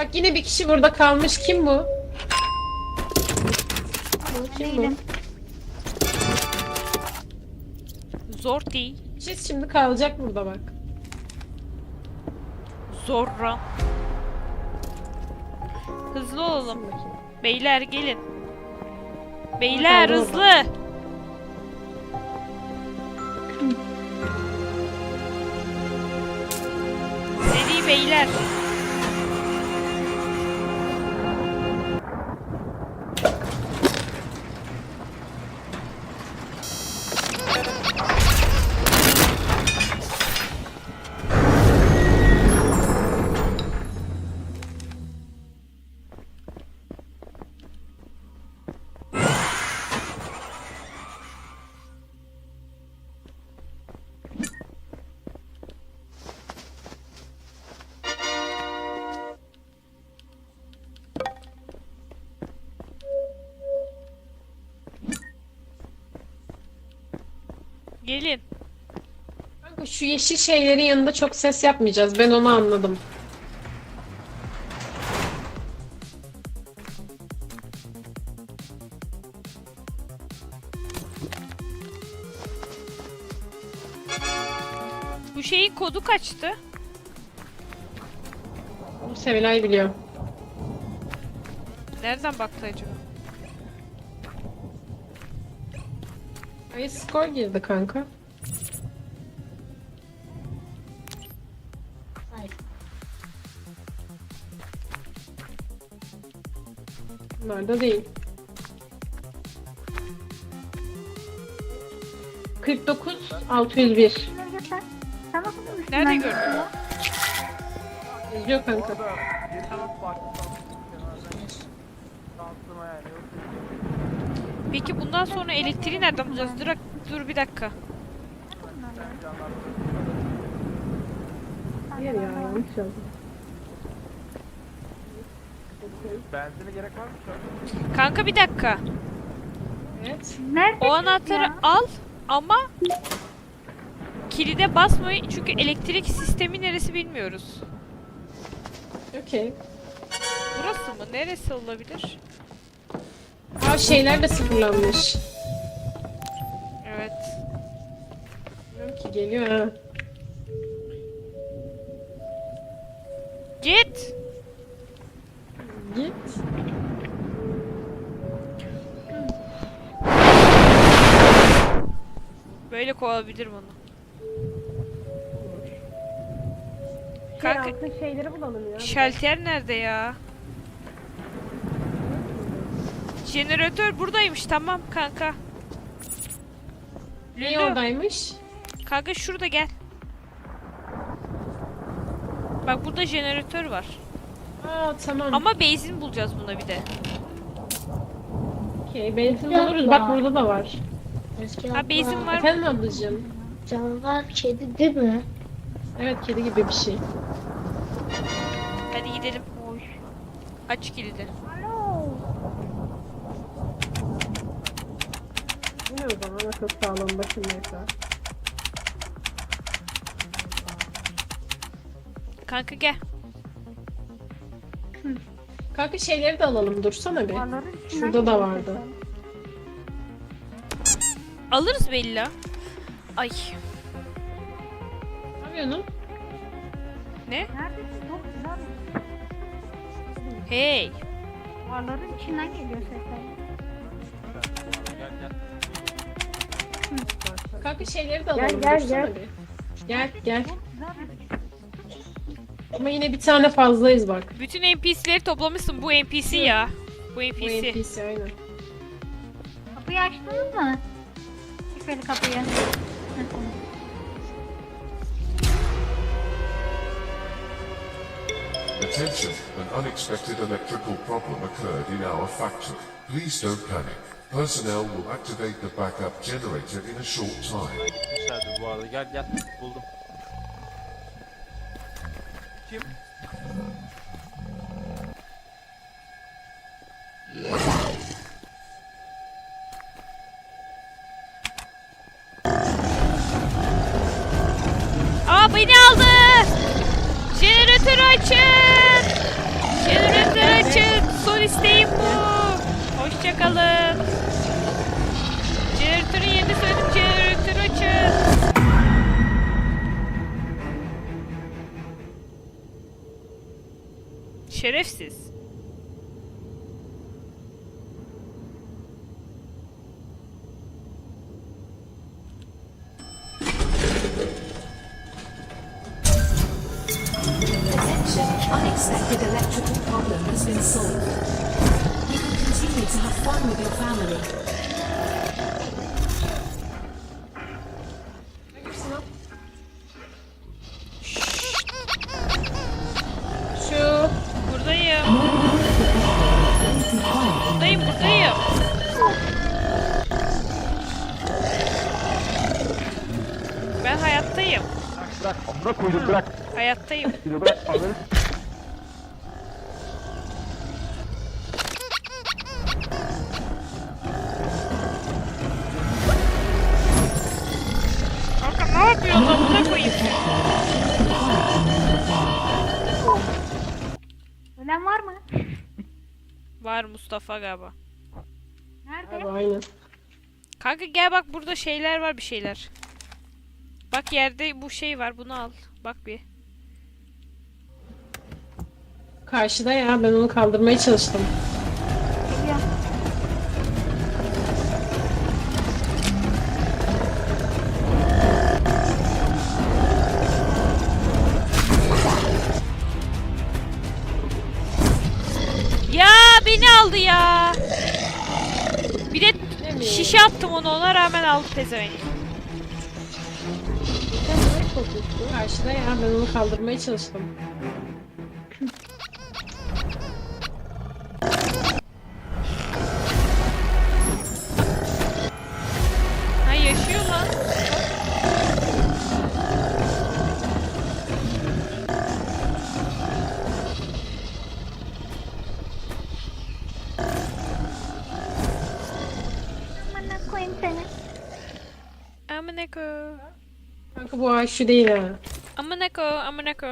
Bak yine bir kişi burada kalmış. Kim bu? Kim bu? zor değil. Siz şimdi kalacak burada bak. Zorra. Hızlı olalım. Beyler gelin. Beyler Bakalım. hızlı. Seri beyler. Gelin. Kanka şu yeşil şeylerin yanında çok ses yapmayacağız. Ben onu anladım. Bu şeyin kodu kaçtı? Bu Sevilay biliyor. Nereden baktı acaba? Ay skor girdi kanka. Hayır. Bunlar da değil. 49 601 Nerede gördün? yazıyor kanka. Peki bundan sonra elektriği nereden bulacağız? Dur, dur bir dakika. Hayır ya yanlış yazdım. Benzine gerek var mı şu an? Kanka bir dakika. Evet. O anahtarı al ama kilide basmayın çünkü elektrik sistemi neresi bilmiyoruz. Okey. Burası mı? Neresi olabilir? Şeyler de sıfırlanmış. Evet. Bilmiyorum ki geliyor ha. Git. Git. Böyle kovabilirim onu. Kanka Altın şeyleri bulalım ya. şalter nerede ya? Jeneratör buradaymış tamam kanka. Ne Lulu, oradaymış? Kanka şurada gel. Bak burada jeneratör var. Aa tamam. Ama benzin bulacağız buna bir de. Okey benzin Yapma. buluruz. Bak burada da var. Eski Ha benzin var. Efendim ablacığım. Canavar kedi değil mi? Evet kedi gibi bir şey. Hadi gidelim. Aç kilidi. Ne o zaman? Akıl sağlığın başındaysa. Kanka gel. Kanka şeyleri de alalım dursana bir. Şurada da vardı. Alırız Bella. Ay. Ne yapıyorsun? Ne? Hey. Duvarların içinden geliyor sesler. Kanka şeyleri de alalım gel, gel. bir. Gel gel. Ama yine bir tane fazlayız bak. Bütün NPC'leri toplamışsın. Bu NPC ya. Bu Bu NPC. NPC aynen. Kapıyı açtınız mı? Şifreli kapıyı. Attention, an unexpected electrical problem occurred in our factory. Please don't panic. Personnel will activate the backup generator in a short time. Gitmişlerdir bu arada. Gel gel. Buldum. Kim? Aa beni aldı. Jeneratörü açın. Jeneratörü açın. Son isteğim bu. Hoşçakalın. Jeneratörün yerini söyledim. Jeneratörü açın. Şerefsiz. Bırak. Koydum bırak. Hayattayım. Seni bırak. Ananı Kanka ne yapıyorsun amına koyayım? Ölen var mı? Var Mustafa galiba. Nerede? Aynen. Kanka gel bak burada şeyler var bir şeyler. Bak yerde bu şey var bunu al. Bak bir. Karşıda ya ben onu kaldırmaya çalıştım. Ya beni aldı ya. Bir de şişe attım onu ona rağmen aldı pezevenk. Karşıda ya ben onu kaldırmaya çalıştım. Bu ağaç şu değil ha. Amına ko. Amına ko.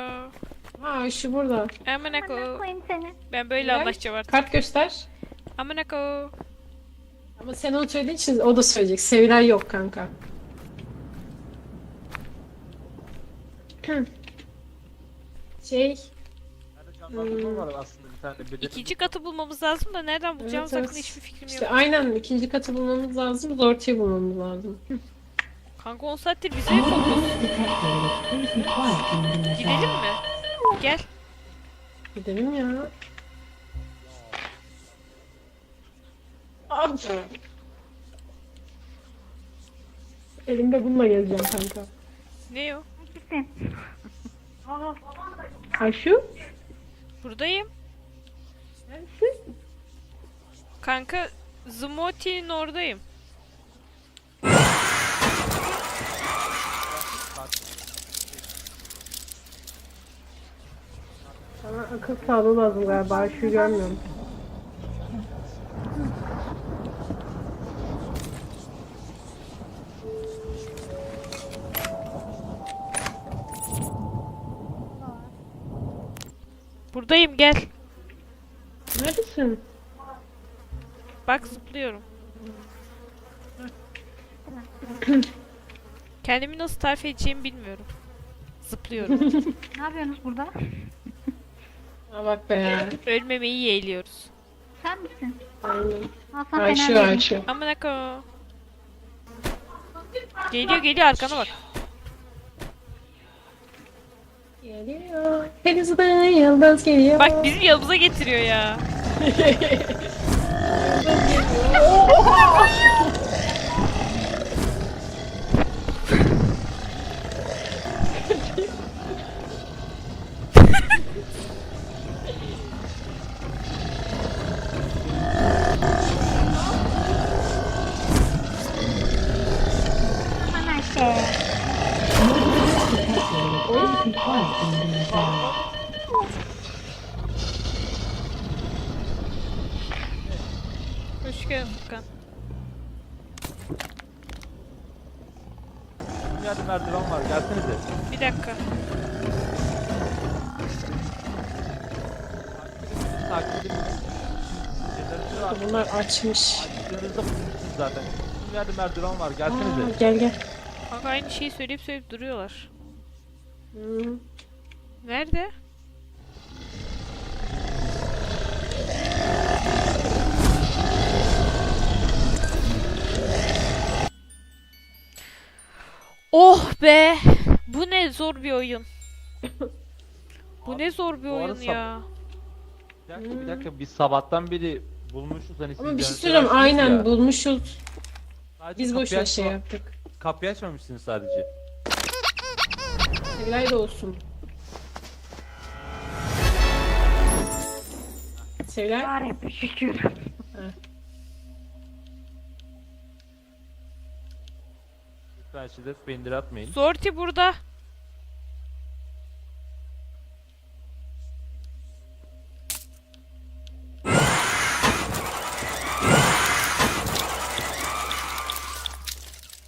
Ha şu burada. Amına Bana ko. koyayım seni. Ben böyle Gel. anlaşacağım artık. Kart göster. Amına ko. Ama sen onu söylediğin için o da söyleyecek. Sevilay yok kanka. şey Nerede canlandırma var aslında bir tane. Bedenin İkinci katı bulmamız lazım da nereden bulacağımız evet. hakkında hiçbir fikrim işte yok. aynen ikinci katı bulmamız lazım. Ortayı bulmamız lazım. Kanka 10 saattir bize fokus? Gidelim mi? Gel. Gidelim ya. Abi. Elimde bununla gezeceğim kanka. Ne o? Gitsin. Ha şu? Buradayım. Neredesin? Kanka Zmoti'nin oradayım. Sana akıl sağlığı lazım galiba. Şu görmüyorum. Buradayım gel. Neredesin? Bak zıplıyorum. Kendimi nasıl tarif edeceğimi bilmiyorum. Zıplıyorum. Ne yapıyorsunuz burada? Ha bak be ya. Ölmemeyi yeğliyoruz. Sen misin? Aynen. Al sana Ha fener şu vereyim. ha şu. Amına ko. Geliyor geliyor arkana bak. Geliyor. Denizden yıldız geliyor. Bak bizim yanımıza getiriyor ya. be Furkan. Bir yerde merdiven var. Gelsenize. Bir dakika. Takip edin. Jeneratörü aç. Bunlar açmış. Açtığınızda bulursunuz zaten. Bir yerde merdiven var. Aa, Gelsenize. gel gel. Kanka aynı şeyi söyleyip söyleyip duruyorlar. Hmm. Nerede? Oh be! Bu ne zor bir oyun. Bu ne zor bir bu oyun ya. Bir dakika, bir dakika. Biz sabahtan beri bulmuşuz. Hani Ama bir şey söyleyeyim aynen ya. bulmuşuz. Sadece Biz boşuna şey yaptık. Kapıyı açmamışsınız sadece. Sevilay da olsun. Sevilay. Bari şükür. Lütfen şiddet atmayın. Zorti burada.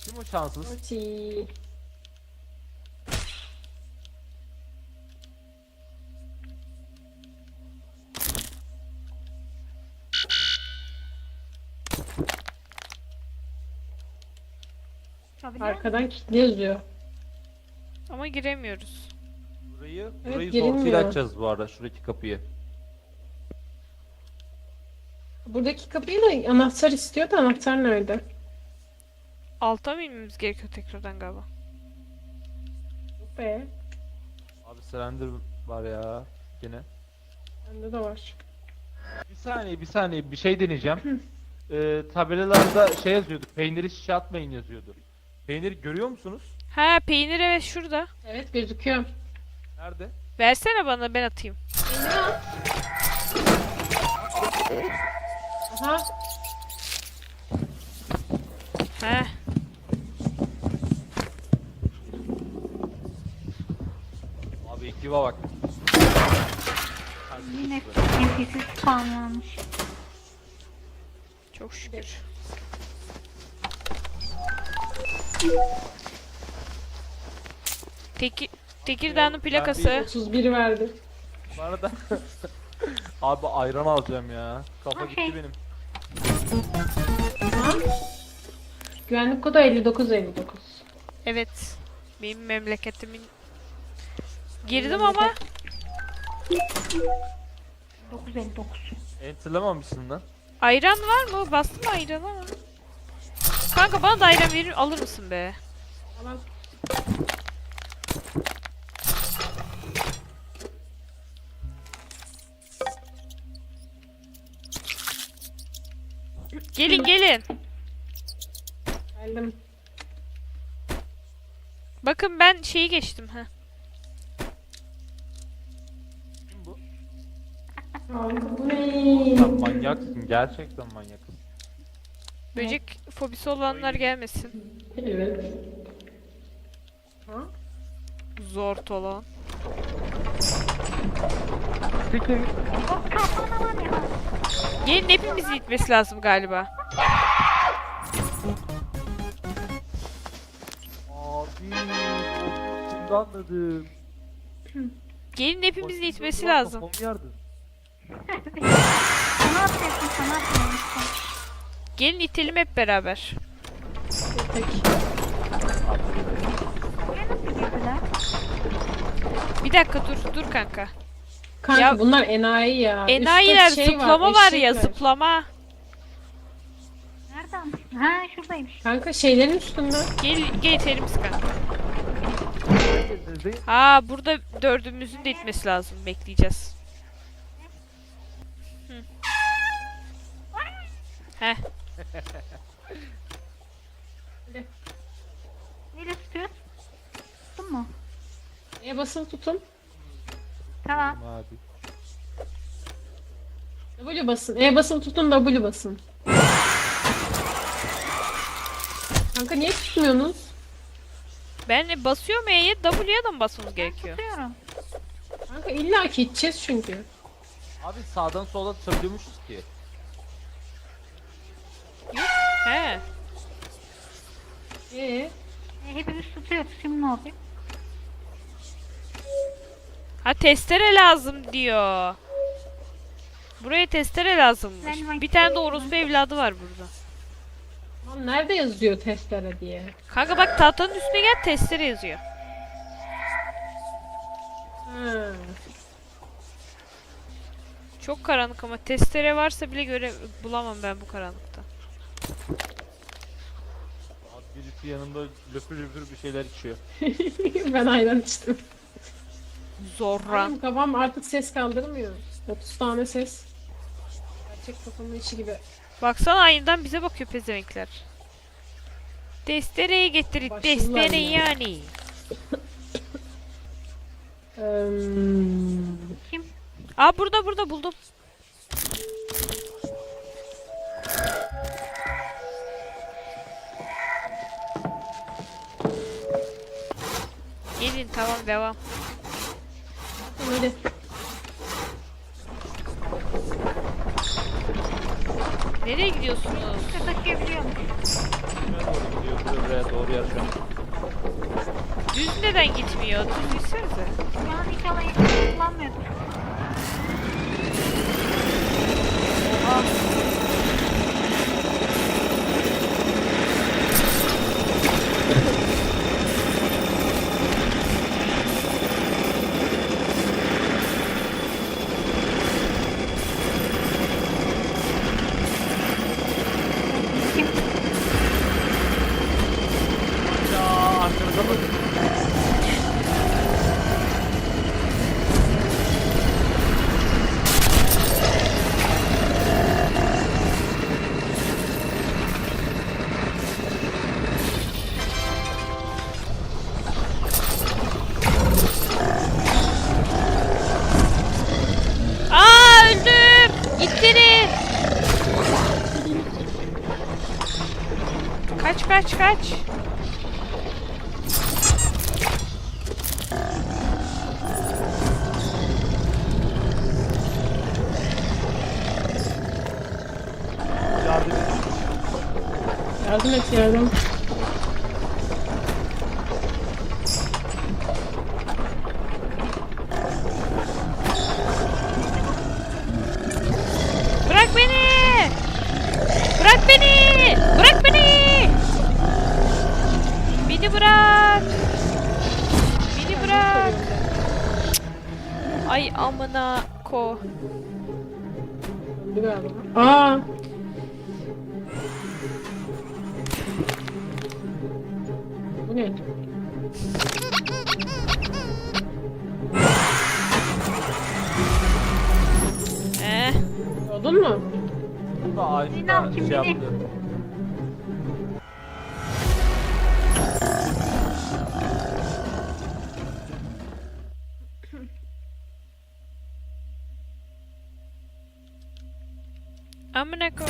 Kim o şanssız? Ati. Arkadan kilitli yazıyor. Ama giremiyoruz. Burayı, Evet, burayı girilmiyor. zortuyla açacağız bu arada. Şuradaki kapıyı. Buradaki kapıyı da anahtar istiyor da anahtar nerede? Alta mı inmemiz gerekiyor tekrardan galiba? Be. Abi Slender var ya. Yine. Bende de var. Bir saniye bir saniye bir şey deneyeceğim. Ee, tabelalarda şey yazıyordu. Peyniri şişe atmayın yazıyordu. Peyniri görüyor musunuz? Ha peynir evet şurada. Evet gözüküyor. Nerede? Versene bana ben atayım. Aha. He. Abi ekibe bak. Yine NPC spamlanmış. Çok şükür. Teki, Tekirdağ'ın plakası. 31 verdi. Bu arada Abi ayran alacağım ya. Kafa gitti benim. Tamam. Güvenlik kodu 5959. Evet. Benim memleketimin. Girdim ama 959. Enterlamamışsın lan. ayran var mı? Bastım ayran ama. Kanka bana da ayran verir alır mısın be? Tamam. Gelin gelin. Geldim. Bakın ben şeyi geçtim ha. Kim bu? Kanka bu ne? Sen manyaksın. Gerçekten manyaksın. Böcek fobisi olanlar gelmesin. Evet. Ha? Zort olan. Peki. Gelin hepimizi gitmesi lazım galiba. Abi. Şimdi anladım. Gelin hepimizi gitmesi Ulan lazım. Kafamı. Sana atıyorsun sana atıyorsun. Gelin itelim hep beraber. Bir dakika dur dur kanka. Kanka Ya- bunlar enayi ya. Enayiler şey zıplama var, ya eşek zıplama. Nereden? Ha şuradaymış. Kanka şeylerin üstünde. Gel gel itelim kanka. Ha burada dördümüzün de itmesi lazım. Bekleyeceğiz. Heh. Neyle tutuyorsun? Tuttun mu? E basın tutun. Tamam. Abi. W basın. E basın tutun W basın. Kanka niye tutmuyorsunuz? Ben basıyorum E'ye W'ye da mı basmamız gerekiyor? Tutuyorum. Kanka illa ki gideceğiz çünkü. Abi sağdan sola tutabiliyormuşuz ki. He. Ee, E, hepimiz tutuyoruz. Şimdi ne olacak? Ha testere lazım diyor. Buraya testere lazımmış. Bir tane de orospu evladı var burada. lan nerede yazıyor testere diye? Kanka bak tahtanın üstüne gel testere yazıyor. Ha. Çok karanlık ama testere varsa bile göre bulamam ben bu karanlıkta. Abi birisi yanında löpür löpür bir şeyler içiyor. ben ayran içtim. Zorra. Benim kafam artık ses kaldırmıyor. 30 tane ses. Gerçek kafamın içi gibi. Baksana ayından bize bakıyor pezevenkler. Testereyi getir. Başladılar Testere yine. yani. Eee, Kim? Aa burada burada buldum. Tamam devam. hadi. Nereye gidiyorsunuz? Size taşıyabiliyormuş. Kime doğru gidiyor? Buraya doğru yaşam. Düz neden gitmiyor? Düz gitsenize. Şu an İttirin. Kaç kaç kaç. Yardım et yardım. Sinan, kim şey bilir? Amına ko.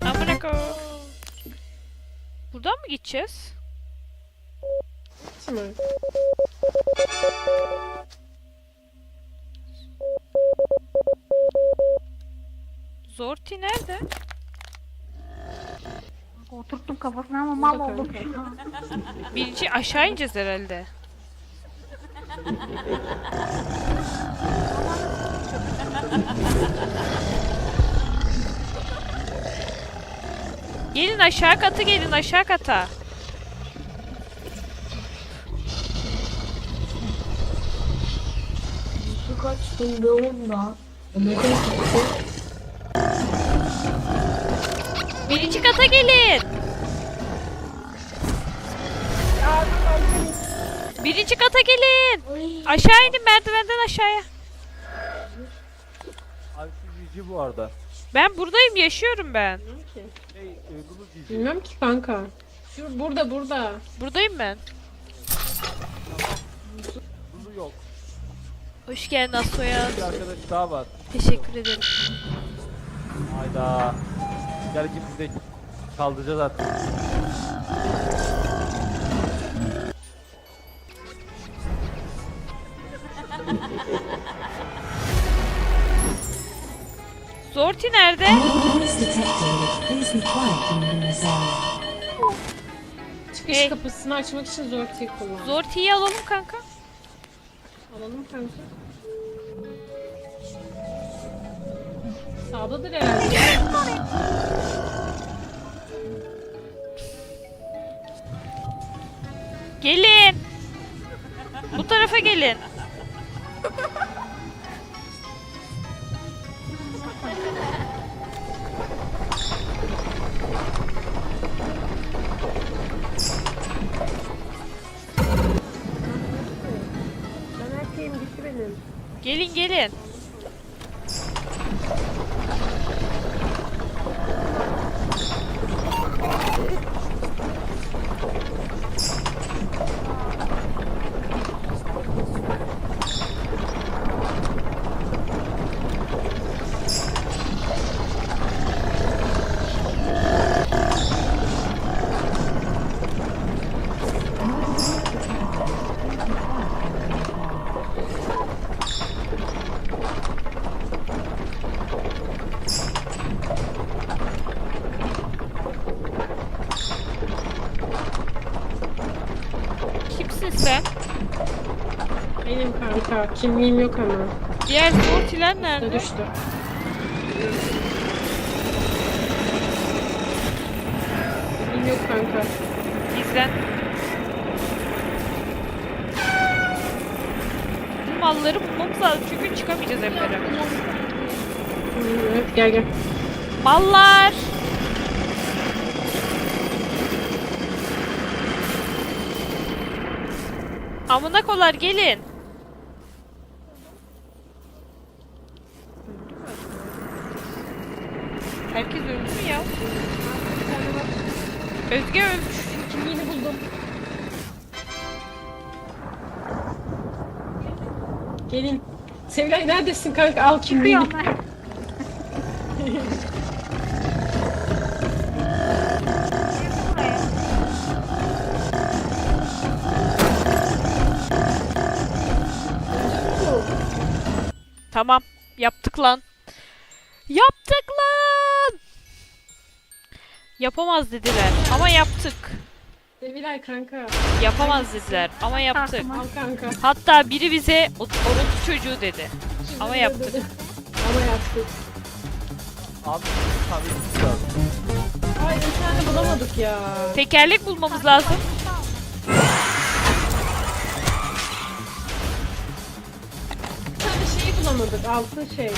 Amına ko. Buradan mı gideceğiz? Zorti nerede? Oturttum kafasına ama mal oldum. Birinci aşağı ineceğiz herhalde. gelin aşağı kata gelin aşağı kata. Su kaçtım bir onda. Neden kaçtı? Birinci kata gelin. Birinci kata gelin. Aşağı inin merdivenden aşağıya. Abi şu cici bu arada. Ben buradayım yaşıyorum ben. Bilmiyorum ki. Şey, uygulu cici. Bilmiyorum ki kanka. Şu burada burada. Buradayım ben. Uygulu yok. Hoş geldin Asoyan. Bir arkadaş daha var. Teşekkür ederim. Hayda. Gel ki biz de kaldıracağız artık. Zorti nerede? Çıkış Hey. kapısını açmak için Zorti'yi kullan. Zorti'yi alalım kanka. Alalım kanka. Sağdadır herhalde. Gelin. Bu tarafa gelin. Gelin gelin. Kimsin sen? Kimliğim yok ama. Diğer Zortiler Da nerede? düştü. Kimliğim yok kanka. Gizlen. Bu malları bulmamız lazım çünkü çıkamayacağız hep beraber. Evet gel gel. Mallar! Amına kolar gelin. Herkes öldü mü ya? Özge ölmüş. Kimliğini buldum. Gelin. Sevilay neredesin kanka? Al kimliğini. Tamam. Yaptık lan. Yaptık. Yapamaz dediler ama yaptık. Sevilay kanka. Yapamaz dediler ama yaptık. Al kanka. Hatta biri bize o orospu çocuğu dedi. Ama yaptık. Ama yaptık. Abi tabii lazım. Ay bir tane bulamadık ya. Tekerlek bulmamız lazım. Bir tane şeyi bulamadık. Altın şey.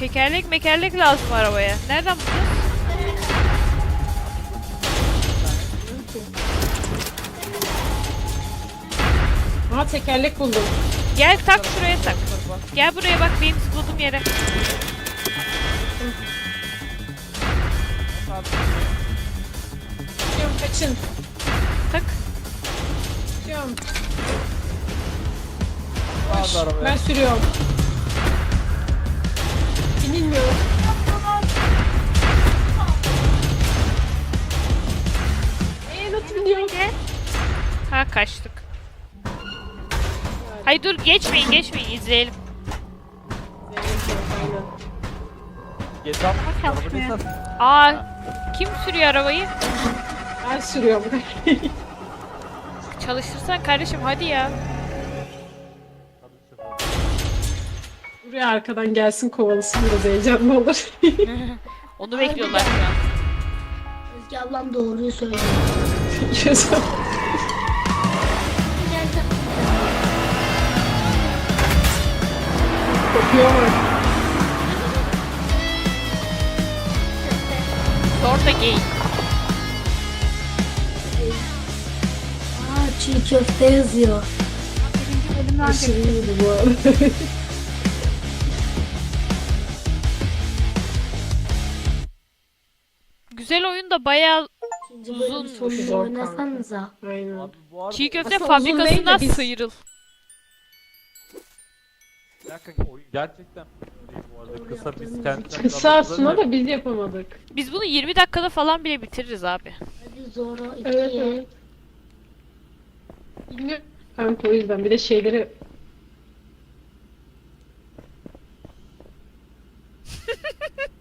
Tekerlek mekerlek lazım arabaya. Nereden bulacağız? Aha tekerlek buldum. Gel tak şuraya tak. Gel buraya bak benim zıpladığım yere. Çıkıyorum kaçın. Tak. Aldı arabaya. Ben sürüyorum. Binilmiyor. Eee nasıl? Ha kaçtık. Hayır dur geçmeyin geçmeyin izleyelim. Çalışmıyor. Aa kim sürüyor arabayı? Ben sürüyorum. Çalıştırsan kardeşim hadi ya. Buraya arkadan gelsin kovalasın biraz heyecanlı olur. Onu bekliyorlar şu an. Özge ablam doğruyu söylüyor. Gözüm. Kopuyor bak. Orada gay. Aa çiğ köfte yazıyor. Birinci bölümden Aşırı iyiydi bu arada. bayağı uzun. çok Çiğ köfte Aslında fabrikasından biz- sıyrıl. Gerçekten. Kısa biz kendimiz... Kısa aslında da biz yapamadık. Biz bunu 20 dakikada falan bile bitiririz abi. Hadi Zoro 2'ye. Evet evet. O yüzden bir de şeyleri